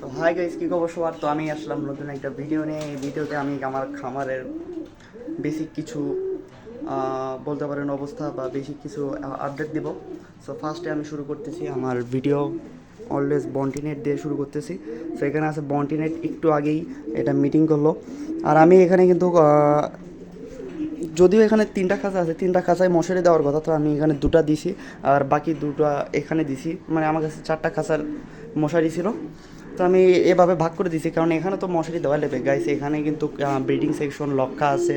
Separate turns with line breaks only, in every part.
তো hi guys, কি খবর সবার? তো আমি আসলাম নতুন একটা ভিডিও নিয়ে। এই ভিডিওতে আমি আমার খামারের বেসিক কিছু বলতে পারেন অবস্থা বা বেসিক কিছু আপডেট দিব। সো ফার্স্টে আমি শুরু করতেছি আমার ভিডিও অলওয়েজ বন্টিনেট দিয়ে শুরু করতেছি। সো এখানে আছে বন্টিনেট একটু আগেই এটা মিটিং করল। আর আমি এখানে কিন্তু যদিও এখানে তিনটা খাঁচা আছে, তিনটা খাঁচায় মশারি দেওয়ার কথা, তো আমি এখানে দুটা দিছি। আর বাকি দুটা এখানে দিছি। মানে আমার কাছে চারটা খাঁচার মশারি ছিল। তো আমি এভাবে ভাগ করে দিছি কারণ এখানে তো মশারি দেওয়া লাগবে। গাইস এখানে কিন্তু ব্রিডিং সেকশন লক্কা আছে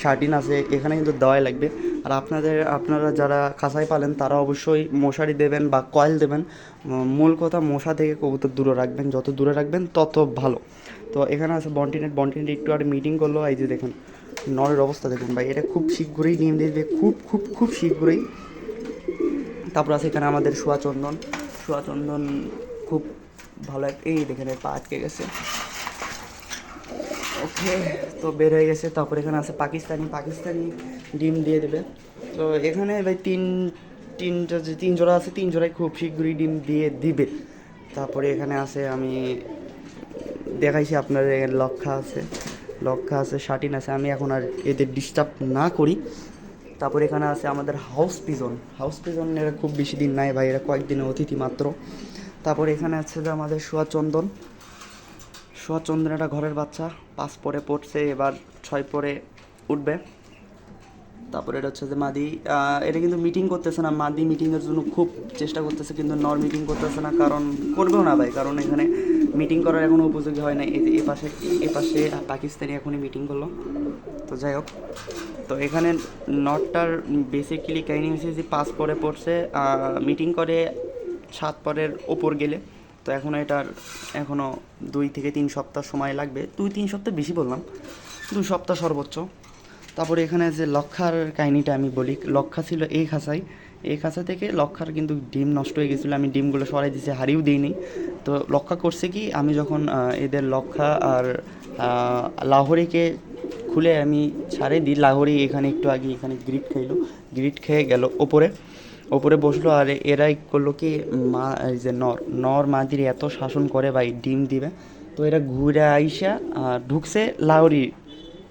শার্টিন আছে, এখানে কিন্তু দেওয়াই লাগবে। আর আপনাদের, আপনারা যারা খাঁচাই পালেন, তারা অবশ্যই মশারি দেবেন বা কয়েল দেবেন। মূল কথা, মশা থেকে কবুতর দূরে রাখবেন। যত দূরে রাখবেন, তত ভালো। তো এখানে আছে বন্টিনেট বন্টিনেট একটু আর মিটিং করল, এই যে দেখুন, নরের অবস্থা দেখুন ভাই, এটা খুব শীঘ্রই নিয়ে দিবে, খুব খুব খুব শীঘ্রই। তারপর আছে এখানে আমাদের সোয়াচন্দন। সোয়াচন্দন খুব ভালো এক এই দেখেন পা আটকে গেছে। ওকে, তো বের হয়ে গেছে। তারপর এখানে আছে পাকিস্তানি পাকিস্তানি ডিম দিয়ে দেবে। তো এখানে ভাই তিন, তিনটা যে তিন জোড়া আছে, তিন জোড়ায় খুব শীঘ্রই ডিম দিয়ে দিবে। তারপরে এখানে আছে, আমি দেখাইছি আপনার লক্ষা আছে লক্ষা আছে, শাটিন আছে, আমি এখন আর এদের ডিস্টার্ব না করি। তারপরে এখানে আছে আমাদের হাউস পিজন হাউস পিজন এরা খুব বেশি দিন নাই ভাই, এরা কয়েকদিনের অতিথি মাত্র। তারপরে এখানে আছে যে আমাদের সোয়াচন্দন। সোয়াচন্দন একটা ঘরের বাচ্চা, পাঁচ পরে পড়ছে, এবার ছয় পরে উঠবে। তারপরে এটা হচ্ছে যে মাদি এটা কিন্তু মিটিং করতেছে না, মাদি মিটিংয়ের জন্য খুব চেষ্টা করতেছে, কিন্তু নর মিটিং করতেছে না, কারণ করবেও না ভাই, কারণ এখানে মিটিং করার এখনও উপযোগী হয় না এ পাশে এ পাশে পাকিস্তানি এখনই মিটিং করল। তো যাই হোক, তো এখানে নটটার বেসিক্যালি কাহিনী হচ্ছে যে পাঁচ পরে পড়ছে মিটিং করে সাত পরের ওপর গেলে। তো এখন এটার এখনও দুই থেকে তিন সপ্তাহ সময় লাগবে। দুই, তিন সপ্তাহ বেশি বললাম। দুই সপ্তাহ সর্বোচ্চ। তারপরে এখানে যে লক্ষার কাহিনিটা আমি বলি, লক্ষা ছিল এই খাঁচাই এই খাঁচা থেকে লক্ষার কিন্তু ডিম নষ্ট হয়ে গেছিল। আমি ডিমগুলো সরাই দিয়েছি হারিয়েও দিইনি। তো লক্ষা করছে কি, আমি যখন এদের লক্ষা আর লাহোরিকে খুলে আমি ছাড়ে দিই, লাহোরি এখানে একটু আগে এখানে গ্রিট খাইলো। গ্রিট খেয়ে গেল ওপরে। ওপরে বসল আর এরাই করল কি, মা, এই যে নর নর মাদির এত শাসন করে ভাই, ডিম দিবে। তো এরা ঘুরে আইসা, আর ঢুকছে লাউরি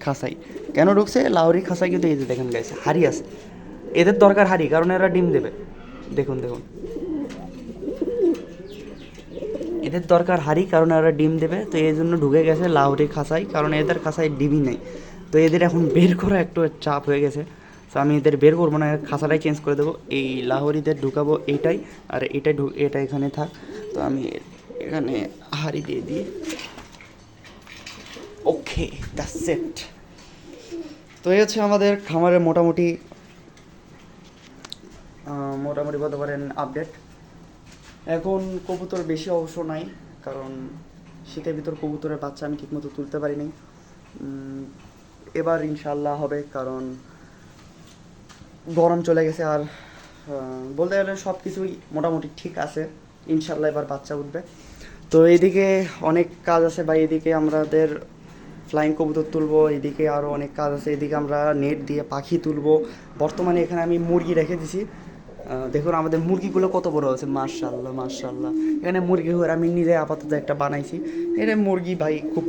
খাসাই। কেন ঢুকছে? লাউরি খাসাই কিন্তু এই যে দেখেন গাইছে হাড়ি আছে। এদের দরকার হাড়ি, কারণ এরা ডিম দেবে। দেখুন দেখুন। এদের দরকার হাড়ি, কারণ এরা ডিম দেবে। তো এই জন্য ঢুকে গেছে লাউরি খাসাই, কারণ এদের খাসায় ডিমই নেই। তো এদের এখন বের করা একটু চাপ হয়ে গেছে। তো আমি এদের বের করব না, খাসাটাই চেঞ্জ করে দেবো। এই লাহোরিদের ঢুকাবো এইটাই আর এটাই ঢু এটা এখানে থাক। তো আমি এখানে হাড়ি দিয়ে দিই। ওকে দ্যাটস সেট তো এই হচ্ছে আমাদের খামারের মোটামুটি মোটামুটি বলতে পারেন আপডেট এখন কবুতর বেশি অবশ্য নাই, কারণ শীতের ভিতর কবুতরের বাচ্চা আমি ঠিকমতো তুলতে পারিনি এবার ইনশাল্লাহ হবে, কারণ গরম চলে গেছে আর বলতে গেলে সব কিছুই মোটামুটি ঠিক আছে। ইনশাল্লাহ এবার বাচ্চা উঠবে। তো এইদিকে অনেক কাজ আছে বা এদিকে আমাদের ফ্লাইং কবুতর তুলবো, এদিকে আরও অনেক কাজ আছে। এদিকে আমরা নেট দিয়ে পাখি তুলবো। বর্তমানে এখানে আমি মুরগি রেখে দিছি। দেখুন আমাদের মুরগিগুলো কত বড় আছে মার্শাল্লাহ মার্শাল্লাহ এখানে মুরগি হয়ে আমি নিজে আপাতত একটা বানাইছি। এটা মুরগি ভাই খুব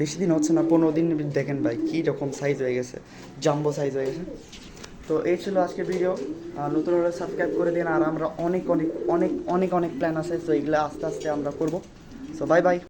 বেশি দিন হচ্ছে না, পনেরো দিন দেখেন ভাই, কী রকম সাইজ হয়ে গেছে জাম্বো সাইজ হয়ে গেছে। তো এই ছিল আজকে ভিডিও নতুন হলে সাবস্ক্রাইব করে দিন। আর আমরা অনেক অনেক অনেক অনেক অনেক প্ল্যান আছে। তো এগুলো আস্তে আস্তে আমরা করব। So bye bye